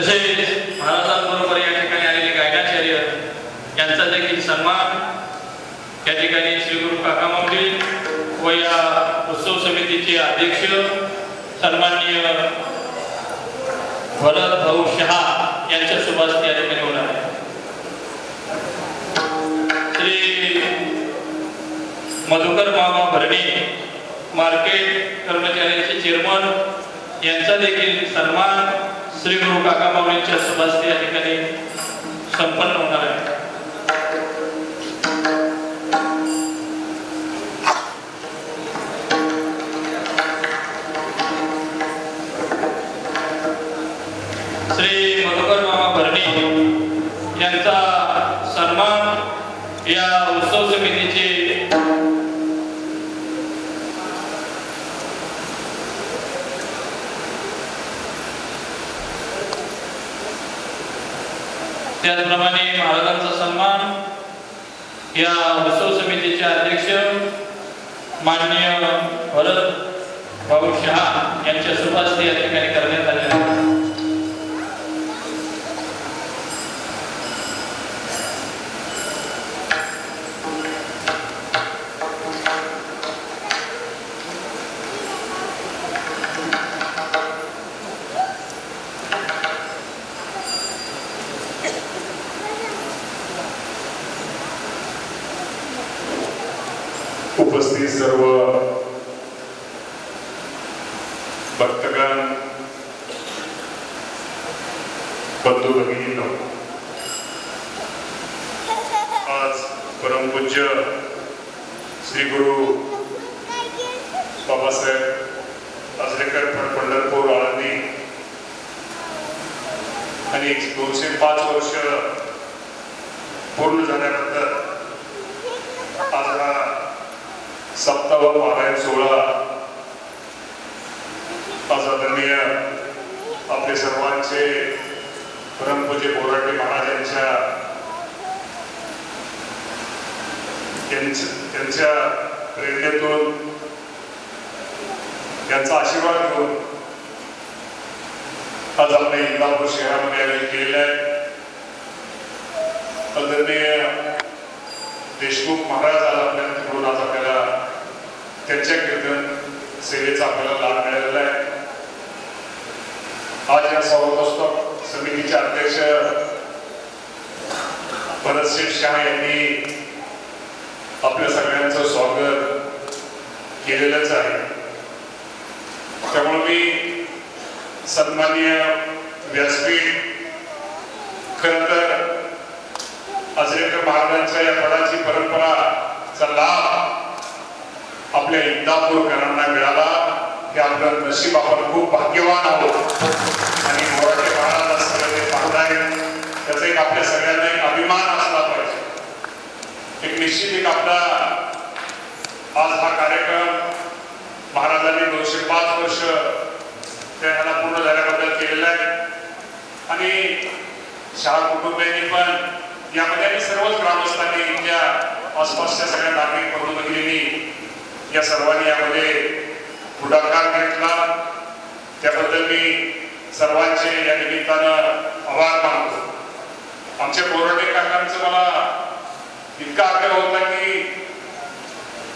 तसेच महाराजांबरोबर या ठिकाणी आलेले गायनाचार्य यांचा देखील सन्मान. या ठिकाणी श्री गुरु काका माऊली व या उत्सव समितीचे अध्यक्ष सन्माननीय भरत भाऊ शहा यांच्या सुभाष या ठिकाणी होणार आहे. श्री मधुकर मामा भरणे मार्केट कर्मचाऱ्यांचे चेअरमन यांचा देखील सन्मान. श्री गुरु काका माऊलींच्या सुभाष या ठिकाणी संपन्न होणार आहे. त्याचप्रमाणे महाराजांचा सन्मान या उत्सव समितीचे अध्यक्ष माननीय भरत भाऊ शहा यांच्या सुभाषी या ठिकाणी करण्यात आलेला आहे. परमपूज्य श्री गुरु बाबासाहेब आजरेकर पंढरपूर आळंदी आणि दोनशे पाच वर्ष पूर्ण झाल्यानंतर आज हा सप्ताह पारायण सोहळा आज आदरणीय आपले सर्वांचे परमपूज्य बोराटे महाराजांच्या यांच्या त्यांच- त्यांच्या प्रेरणेतून त्यांचा आशीर्वाद घेऊन आज आपल्या इंदापूर शहरामध्ये आयोजित केलेलं आहे. आदरणीय देशमुख महाराज आज आपल्या तिकडून आज आपल्याला त्यांच्या कीर्तन सेवेचा आपल्याला लाभ मिळालेला आहे. आज या सर्वोत्तम समितीचे अध्यक्ष भरतसिंग शहा यांनी आपल्या सगळ्यांचं स्वागत केलेलंच आहे. त्यामुळे मी सन्मान्य व्यासपीठ खरं तर आजरेकर महाराजांच्या या पदाची परंपराचा लाभ आपल्या इंदापूरकरांना मिळाला. हे आपलं नशीब आपण खूप भाग्यवान आहोत आणि मराठी महाराज असं ते पाहताय त्याचा एक आपल्या सगळ्यांना एक अभिमान असला पाहिजे एक निश्चित एक आपला आज हा कार्यक्रम. महाराजांनी दोनशे पाच वर्ष त्याला पूर्ण झाल्याबद्दल केलेला आहे. आणि शाळा कुटुंबियांनी पण यामध्ये आणि सर्वच ग्रामस्थांनी इथल्या आसपासच्या सगळ्या नागरिक बंधू या सर्वांनी यामध्ये पुढाकार घेतला. त्याबद्दल मी सर्वांचे या निमित्तानं आभार मानतो. आमच्या बोराटे काकांचं मला इतका आग्रह होता की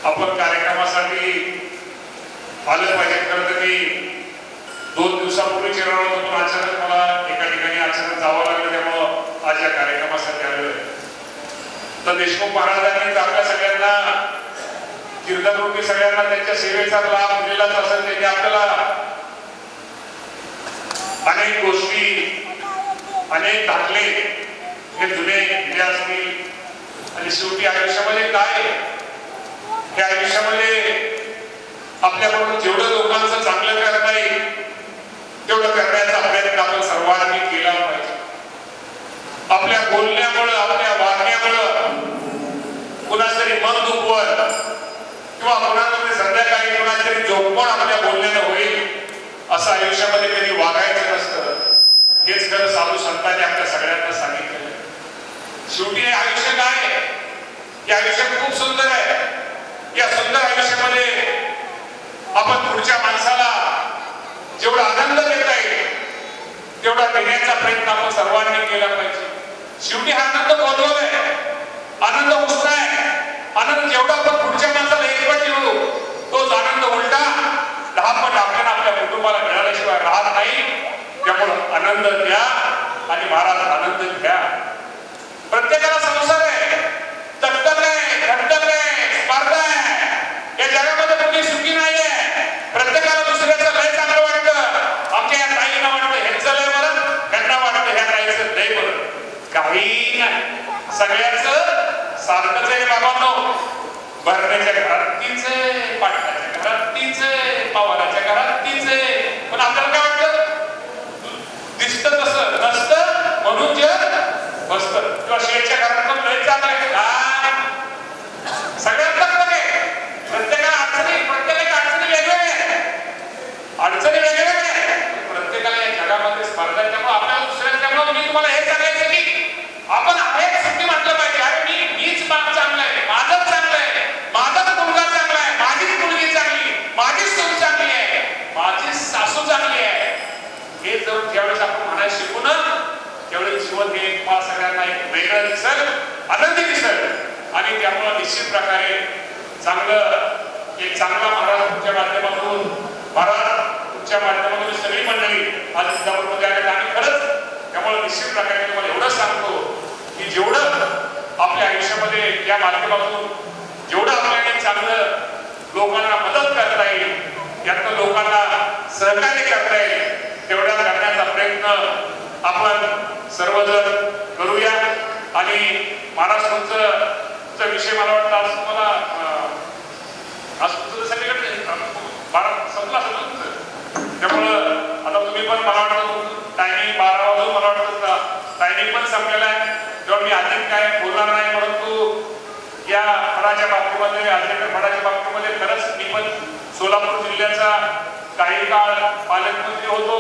आपण कार्यक्रमासाठी आलं पाहिजे. खरं तर मी दोन दिवसापूर्वी चिरवलं होतो पण अचानक मला एका ठिकाणी अचानक जावं लागलं त्यामुळं आज या कार्यक्रमासाठी आलोय तर देशमुख महाराजांनी आपल्या सगळ्यांना कीर्तनरूपी सगळ्यांना त्यांच्या सेवेचा लाभ दिलेलाच असेल त्यांनी आपल्याला अनेक गोष्टी अनेक दाखले हे जुने दिले असतील आणि शेवटी आयुष्यामध्ये काय? हे आयुष्यामध्ये आपल्याकडून जेवढं लोकांचं चांगलं करता येईल तेवढं करण्याचा प्रयत्न आपण सर्वांनी केला पाहिजे. आपल्या बोलण्यामुळं आपल्या वागण्यामुळं कुणातरी मन दुखवत किंवा कुणामध्ये संध्याकाळी कुणातरी झोपवण आपल्या बोलण्यानं होईल असं आयुष्यामध्ये कधी वागायचं नसतं. हेच खरं साधू संतांनी आपल्या सगळ्यांना सांगितलं. शेवटी हे आयुष्य काय हे आयुष्य खूप सुंदर आहे. या सुंदर आयुष्यामध्ये आपण पुढच्या माणसाला जेवढा आनंद देता येईल तेवढा देण्याचा प्रयत्न आपण सर्वांनी केला पाहिजे. शेवटी हा आनंद बोलवला आहे. आनंद उत्साह आहे. आनंद जेवढा आपण पुढच्या माणसाला एक पट देऊ तोच आनंद उलटा दहा पट आपल्याला आपल्या कुटुंबाला मिळाल्याशिवाय राहत नाही. त्यामुळं आनंद द्या आणि महाराज आनंद घ्या. प्रत्येकाला संसार आहे तटतट आहे धडधड आहे स्पर्धा आहे या जगामध्ये कोणी सुखी नाही आहे प्रत्येकाला दुसऱ्याचं लय चांगलं वाटतं आमच्या या ताईंना वाटतं ह्यांचं लय बरं ह्यांना वाटतं ह्या ताईचं लय बरं काही नाही सगळ्याचं सारखंच आहे बाबांनो भरण्याच्या घरात तीच आहे पाटलाच्या घरात तीच आहे पवाराच्या घरात तीच आहे पण आपल्याला काय वाटतं दिसतं तसं नसतं म्हणून जग बसतं किंवा शेठच्या घरात पण लय चांगलं आहे काय सगळ्यात चांगलं आहे प्रत्येकाला अडचणी प्रत्येकाच्या अडचणी वेगवेगळ्या आहेत अडचणी वेगवेगळ्या आहेत प्रत्येकाला या जगामध्ये स्पर्धा आहे. त्यामुळे आपल्याला दुसऱ्या त्यामुळे मी तुम्हाला हे सांगायचं की आपण आहे सुट्टी म्हटलं पाहिजे अरे मी मीच बाप चांगला आहे माझंच चांगलं आहे माझाच मुलगा चांगला आहे माझीच मुलगी चांगली माझीच सून चांगली आहे माझी सासू चांगली आहे हे जर ज्यावेळेस आपण म्हणायला शिकू ना त्यावेळेस जीवन हे तुम्हाला सगळ्यांना एक वेगळं दिसल आनंदी दिसल आणि त्यामुळं निश्चित प्रकारे चांगलं एक चांगला महाराज तुमच्या माध्यमातून महाराज तुमच्या माध्यमातून सगळी मंडळी आज इंदापूरमध्ये आहेत. आणि खरंच त्यामुळे निश्चित प्रकारे तुम्हाला एवढंच सांगतो की जेवढं आपल्या आयुष्यामध्ये या माध्यमातून जेवढं आपल्याला चांगलं लोकांना मदत करता येईल यातनं लोकांना सहकार्य करता येईल तेवढा करण्याचा प्रयत्न आपण सर्वजण करूया. आणि महाराज तुमचं विषय मला वाटतं आज तुम्हाला आज तुमचं सगळीकडे बारा संपला सगळं त्यामुळं आता तुम्ही पण मला वाटतं टायमिंग बारा वाजून मला वाटतं टायमिंग पण संपलेला आहे. तेव्हा मी अधिक काय बोलणार नाही परंतु या फळाच्या बाबतीमध्ये आजच्या फळाच्या बाबतीमध्ये खरंच मी पण सोलापूर जिल्ह्याचा काही काळ पालकमंत्री होतो.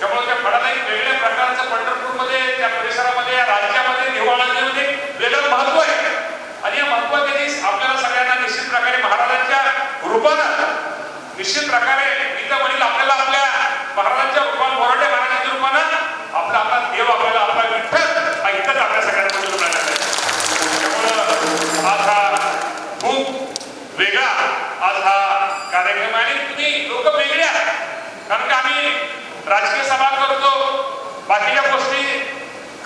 त्यामुळे त्या फळाला एक वेगळ्या प्रकारचं पंढरपूरमध्ये त्या परिसरामध्ये या राज्यामध्ये निवाळामध्ये वेगळं महत्त्व आहे. आणि या महत्त्वाच्या आपल्याला सगळ्यांना निश्चित प्रकारे महाराजांच्या रूपानं निश्चित प्रकारे गीता वडील आपल्याला आपल्या महाराजांच्या रूपानं बोराडे महाराजांच्या रूपानं आपला आपला देव आपल्याला आपला विठ्ठल हा इथंच आपल्या सगळ्यांना मिळून राहिलेला आहे त्यामुळं आज हा खूप वेगळा आज हा कार्यक्रम आहे आणि तुम्ही लोक वेगळे आहात कारण का आम्ही राजकीय सभा करतो बाकीच्या गोष्टी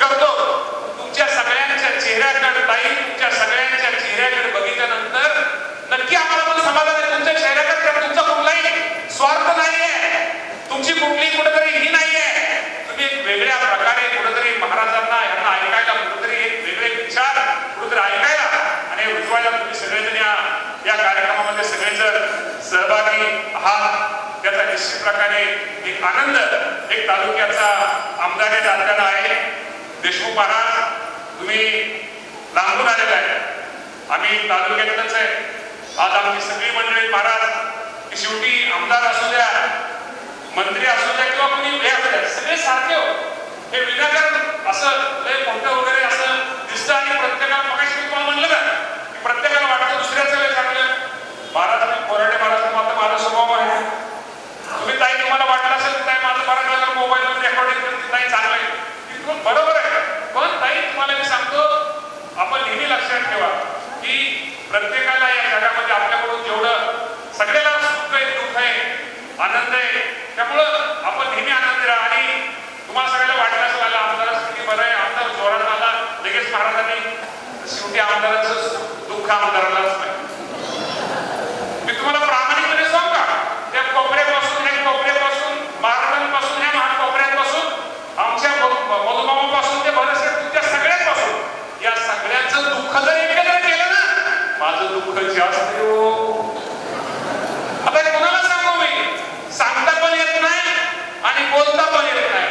करतो तुमच्या सगळ्यांच्या चेहऱ्याकडे ताई तुमच्या सगळ्यांच्या चेहऱ्याकडे बघितल्यानंतर नक्की आम्हाला पण समाधान आहे तुमच्या चेहऱ्याकडे कारण तुमचा कुठलाही स्वार्थ नाहीये तुमची कुठली कुठेतरी ही नाहीये तुम्ही एक वेगळ्या प्रकारे कुठेतरी महाराजांना यांना ऐकायला कुठेतरी एक वेगळे विचार कुठेतरी ऐकायला आणि रुजवायला तुम्ही सगळेजण या या कार्यक्रमामध्ये सगळेजण हा त्याचा निश्चित प्रकारे एक आनंद एक तालुक्याचा आमदार आपल्याला आहे. देशमुख महाराज तुम्ही लांबून आलेला आहे. आम्ही तालुक्यातच आहे. आज आमची सगळी मंडळी महाराज की शेवटी आमदार असू द्या मंत्री असू द्या किंवा कोणी हे असू द्या सगळे सारखे हो. हे विनाकारण असं लय मोठं वगैरे असं दिसतं आणि प्रत्येकाला मगाशी मी तुम्हाला म्हणलं ना की प्रत्येकाला वाटतं दुसऱ्याचं लय चांगलं महाराज मी कोराडे महाराज मात्र माझा स्वभाव आहे तुम्ही ताई तुम्हाला वाटलं असेल ताई माझं बरं झालं मोबाईल मध्ये रेकॉर्डिंग करते ताई चांगलं आहे ती तुम्ही बरोबर आहे पण ताई तुम्हाला मी सांगतो आपण नेहमी लक्षात ठेवा की प्रत्येकाला या जगामध्ये आपल्याकडून जेवढं सगळ्याला सुख आहे दुःख आहे आनंद आहे त्यामुळं आपण नेहमी आनंदी राहा. आणि तुम्हाला सगळ्याला वाटलं असेल आला आमदाराचं किती बरं आहे. आमदार जोरात आला. लगेच महाराजांनी शेवटी आमदाराचं दुःख आमदारालाच नाही मी तुम्हाला प्रामाणिकपणे सांगू का त्या कोपऱ्यापासून ह्या कोपऱ्यापासून महाराजांपासून ह्या महाकोपऱ्यापासून आमच्या मधुमामापासून ते बरेचसे तुमच्या सगळ्यांपासून या सगळ्यांचं दुःख जर एकत्र केलं ना माझं दुःख हो. आता हे कोणाला सांगू मी? सांगता पण येत नाही आणि बोलता पण येत नाही.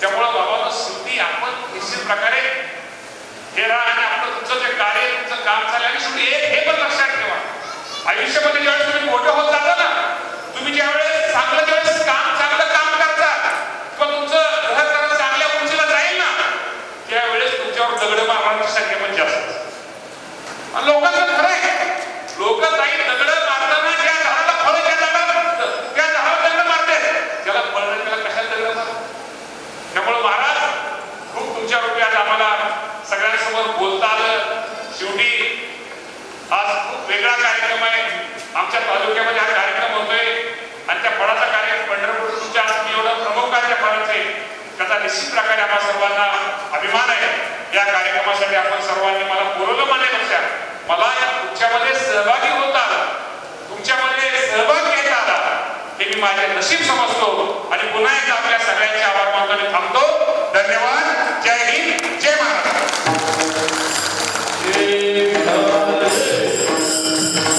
त्यामुळं बाबा शेवटी आपण निश्चित प्रकारे हे राहा आणि आपलं तुमचं जे कार्य तुमचं काम चाललं आणि शेवटी एक हे पण लक्षात ठेवा. आयुष्यामध्ये ज्यावेळेस तुम्ही मोठं होत कामासाठी आपण सर्वांनी मला बोलवलं म्हणण्यापेक्षा मला या तुमच्यामध्ये सहभागी होता तुमच्यामध्ये सहभाग घेता आला. हे मी माझे नशीब समजतो आणि पुन्हा एकदा आपल्या सगळ्यांचे आभार मानतो आणि थांबतो. धन्यवाद. जय हिंद.